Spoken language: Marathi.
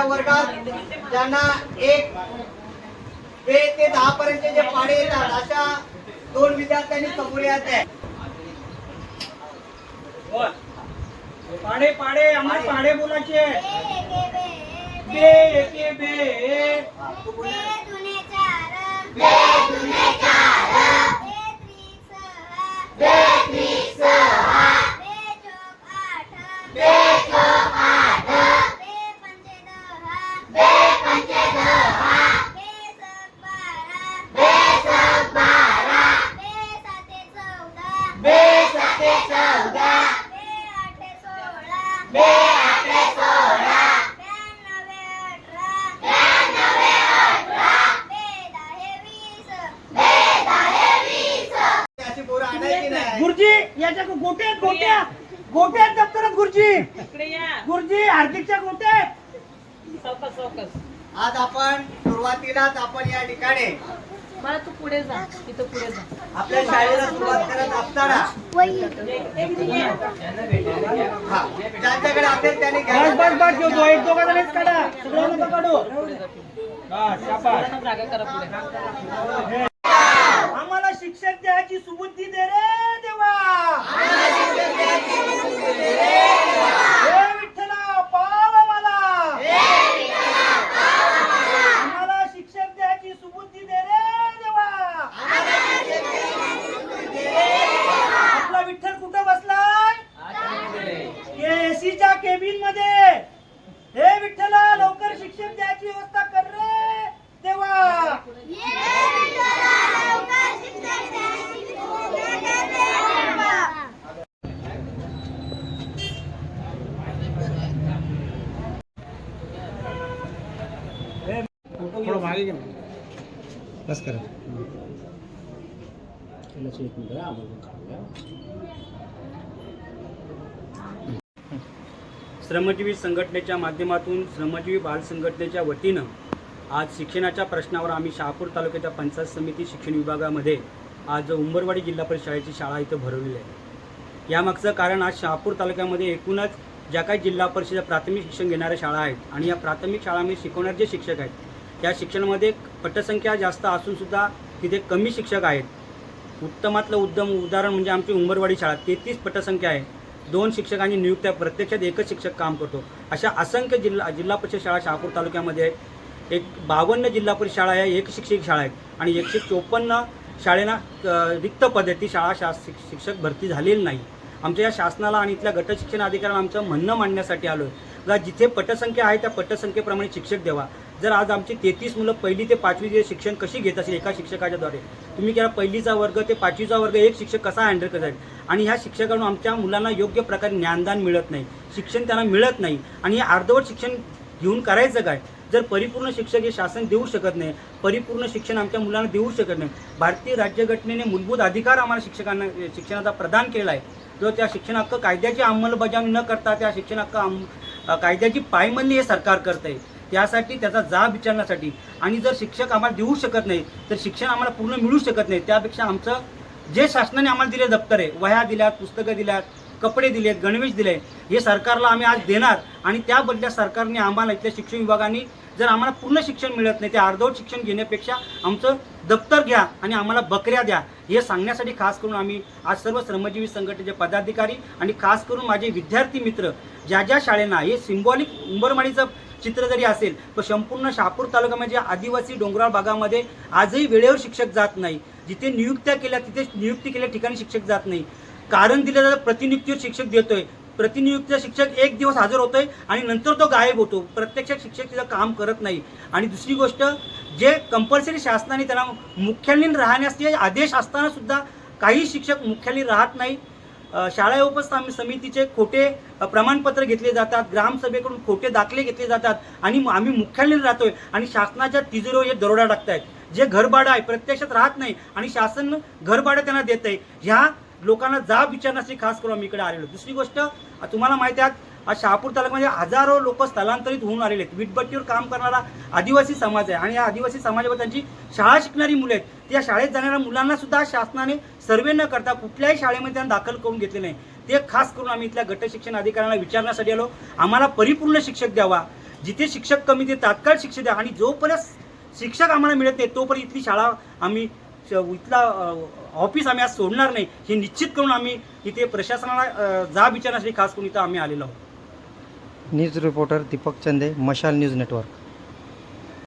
आजच्या वर्गात ज्यांना एक ते ते दहा पर्यंतचे जे पाडे येतात अशा दोन विद्यार्थ्यांनी समोर यायचे आहे. पाडे पाडे आम्हाला पाडे. बोलायचे. बे एके बे बे गोट्या. गोट्यात दप्तरात गुरुजी. इकडे या. गुरुजी हार्दिकच्या गोट्यात आज आपण सुरुवातीलाच आपण या ठिकाणी मला तू पुढे जा. तिथं पुढे जा. आपल्या शाळेला सुरुवात करत असताना हा, ज्यांच्याकडे असेल त्यांनी बस घ्यायला बस बस घेऊ एक दोघा जणच काढा. सगळं नका काढू. हा, शाबास. सगळ्यांना करा पुढे. आम्हाला शिक्षक द्यायची सुबुद्धी दे रे देवा हे विठ्ठला पाव आम्हाला आम्हाला शिक्षक द्यायची सुबुद्धी दे रे देवा आपला विठ्ठल कुठं बसलाय एसीच्या केबिनमध्ये हे विठ्ठला लवकर शिक्षक द्यायची व्यवस्था कर रे देवा थोडं मागे घे ना. बस करा. श्रमजीवी संघटनेच्या माध्यमातून श्रमजीवी बाल संघटनेच्या वतीनं आज शिक्षणाच्या प्रश्नावर आम्ही शहापूर तालुक्याच्या पंचायत समिती शिक्षण विभागामध्ये आज उंबरवाडी जिल्हा परिषद शाळेची शाळा इथं भरवलेली आहे. यामागचं कारण आज शहापूर तालुक्यामध्ये एकूणच ज्या काही जिल्हा परिषद प्राथमिक शिक्षण घेणाऱ्या शाळा आहेत आणि या प्राथमिक शाळांमध्ये शिकवणारे जे शिक्षक आहेत त्या शिक्षणामध्ये पटसंख्या जास्त असूनसुद्धा तिथे कमी शिक्षक आहेत. उत्तमातलं उत्तम उदाहरण म्हणजे आमची उंबरवाडी शाळा. तेहतीस पटसंख्या आहे. दोन शिक्षकांनी नियुक्त्या प्रत्यक्षात एकच शिक्षक काम करतो. अशा असंख्य जिल्हा जिल्हा परिषद शाळा शहापूर तालुक्यामध्ये एक बावन्न जिल्हा परिषद शाळा आहे एक शिक्षक शाळा आहेत. आणि एकशे चोपन्न शाळेना रिक्त पदे ती शाळा शा शिक्षक भरती झालेली नाही. आमच्या या शासनाला आणि इथल्या गटशिक्षण अधिकाऱ्यांना आमचं म्हणणं मांडण्यासाठी आलो आहे जिथे पटसंख्या आहे त्या पटसंख्येप्रमाणे शिक्षक द्यावा. जर आज आमची तेहतीस मुलं पहिली ते पाचवीचे शिक्षण कशी घेत असेल एका शिक्षकाच्याद्वारे? तुम्ही केला पहिलीचा वर्ग ते पाचवीचा वर्ग एक शिक्षक कसा हँडल करत आणि ह्या शिक्षकांना आमच्या मुलांना योग्य प्रकारे ज्ञानदान मिळत नाही. शिक्षण त्यांना मिळत नाही. आणि हे अर्धवट शिक्षण घेऊन करायचं काय? जर परिपूर्ण शिक्षक हे शासन देऊ शकत नाही परिपूर्ण शिक्षण आमच्या मुलांना देऊ शकत नाही भारतीय राज्यघटनेने मूलभूत अधिकार आम्हाला शिक्षकांना शिक्षणाचा प्रदान केला आहे जो त्या शिक्षण हक्क कायद्याची अंमलबजावणी न करता त्या शिक्षण हक्क कायद्याची पायमल्ली हे सरकार करत आहे त्यासाठी त्याचा जाब विचारण्यासाठी. आणि जर शिक्षक आम्हाला देऊ शकत नाही तर शिक्षण आम्हाला पूर्ण मिळू शकत नाही. त्यापेक्षा आमचं जे शासनाने आम्हाला दिले दप्तर आहे वह्या दिल्यात पुस्तकं दिल्यात कपडे दिलेत गणवेश दिले हे सरकारला आम्ही आज देणार. आणि त्या बदल्यात सरकारने आम्हाला इथल्या शिक्षण विभागाने जर आम्हाला पूर्ण शिक्षण मिळत नाही ते अर्धवट शिक्षण घेण्यापेक्षा आमचं दप्तर घ्या आणि आम्हाला बकऱ्या द्या हे सांगण्यासाठी खास करून आम्ही आज सर्व श्रमजीवी संघटनेचे पदाधिकारी आणि खास करून माझे विद्यार्थी मित्र ज्या ज्या शाळेना हे सिम्बॉलिक उंबरमाडीचं चित्र जरी असेल पण संपूर्ण शहापूर तालुक्यामध्ये आदिवासी डोंगराळ भागामध्ये आजही वेळेवर शिक्षक जात नाही जिथे नियुक्त्या केल्या तिथे नियुक्ती केल्या ठिकाणी शिक्षक जात नाही. कारण दिलं जातं प्रतिनियुक्तीवर शिक्षक देतोय प्रतिनियुक्तीचा शिक्षक एक दिवस हजर होतोय आणि नंतर तो गायब होतो. प्रत्यक्षात शिक्षक तिथं काम करत नाही. आणि दुसरी गोष्ट जे कंपल्सरी शासनाने त्यांना मुख्यालयीन राहण्याचे आदेश असताना सुद्धा काही शिक्षक मुख्यालयीन राहत नाही. शाळा उपस्थान समितीचे खोटे प्रमाणपत्र घेतले जातात ग्रामसभेकडून खोटे दाखले घेतले जातात आणि आम्ही मुख्यालयीन राहतोय आणि शासनाच्या तिजोरीवर हे दरोडा टाकतायत. जे घरभाडं आहे प्रत्यक्षात राहत नाही आणि शासन घरभाडं त्यांना देत आहे ह्या लोकांना जाब विचारण्यासाठी खास करून आम्ही इकडे आलेलो. दुसरी गोष्ट तुम्हाला माहिती आहे आज शहापूर तालुक्यामध्ये म्हणजे हजारो लोक स्थलांतरित होऊन आलेले आहेत. वीटभट्टीवर काम करणारा आदिवासी समाज आहे आणि या आदिवासी समाजावर त्यांची शाळा शिकणारी मुलं आहेत. त्या शाळेत जाणाऱ्या मुलांना सुद्धा शासनाने सर्वे न करता कुठल्याही शाळेमध्ये त्यांना दाखल करून घेतले नाही. ते खास करून आम्ही इथल्या गट शिक्षण अधिकाऱ्यांना विचारण्यासाठी आलो. आम्हाला परिपूर्ण शिक्षक द्यावा. जिथे शिक्षक कमी ते तात्काळ शिक्षक द्या. आणि जोपर्यंत शिक्षक आम्हाला मिळत नाही तोपर्यंत इथली शाळा आम्ही इथला ऑफिस आम्ही आज सोडणार नाही. हे निश्चित करून आम्ही इथे प्रशासनाला जा जाब विचारण्यासाठी खास करून इथं आम्ही आलेलो आहोत. न्यूज रिपोर्टर दीपक चंदे मशाल न्यूज नेटवर्क.